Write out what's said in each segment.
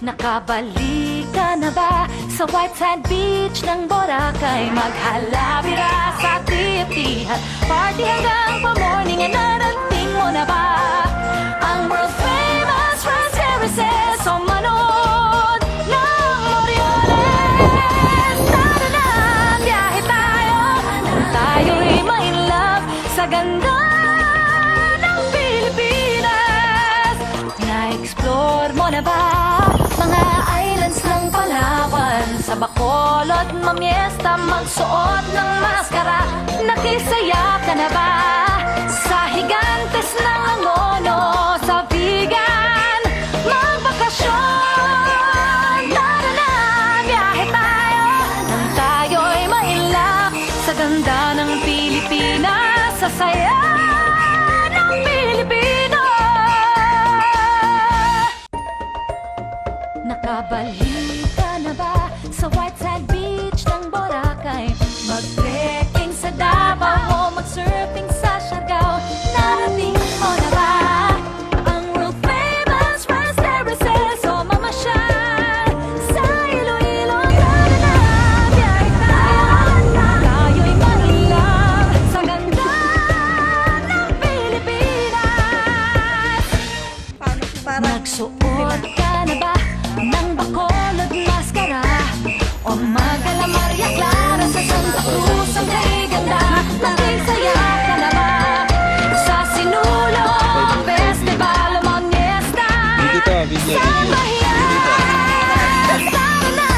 Nakabalik ka na ba sa white sand beach ng Boracay? Maghalabira sa titihan Party hanggang pa-morning at Bacolod, mamiesta, magsuot ng maskara. Nakisaya ka na ba? Sa higantes ng Angono, sa Vigan Magbakasyon. Tara na, biyahe tayo. Nang tayo'y mailap Sa ganda ng Pilipinas Sa saya ng Pilipinas Nakabalik sa Davao mag-surfing Clara sa Santa Cruz ang kay ganda Nagsaya ka na ba? Sa Sinulog Festival o video, Sa Tara na,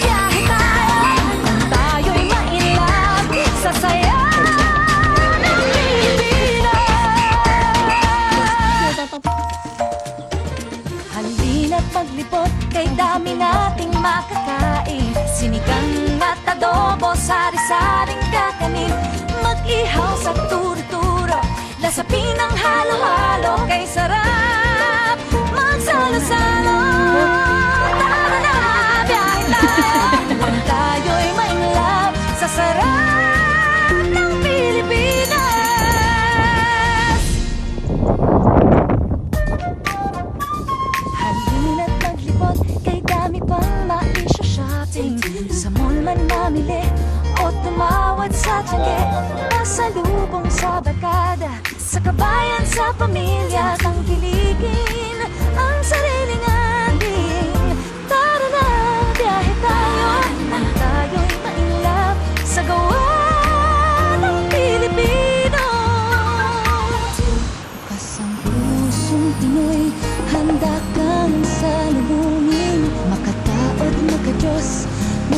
biyahe tayo Tayo'y mailap sa saya ng Pilipinas Halina't maglipot kay dami nating at adobo, sari-saring kakanin Mag-ihaw sa turo-turo Lasapin ang halo-halo kay sarap mamili o tumawad sa tiyangge Pasalubong sa barkada, sa kabayan, sa pamilya Tangkiligin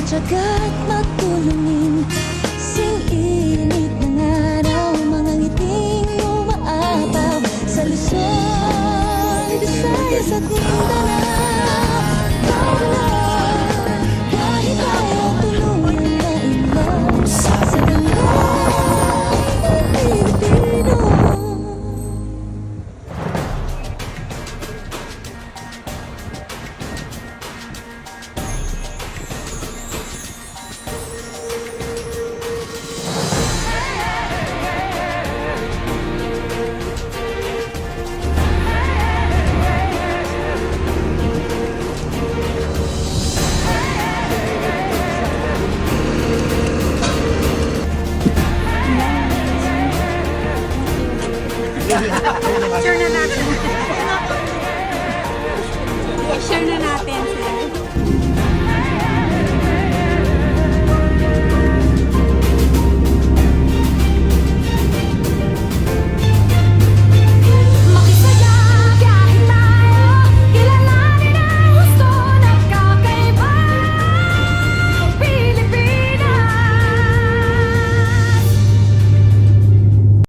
Matyagat, matulungin Sing-init ng araw Mga ngiting umaapaw Sa Luzon, Visayas at Mindanao Share na natin. Share na natin.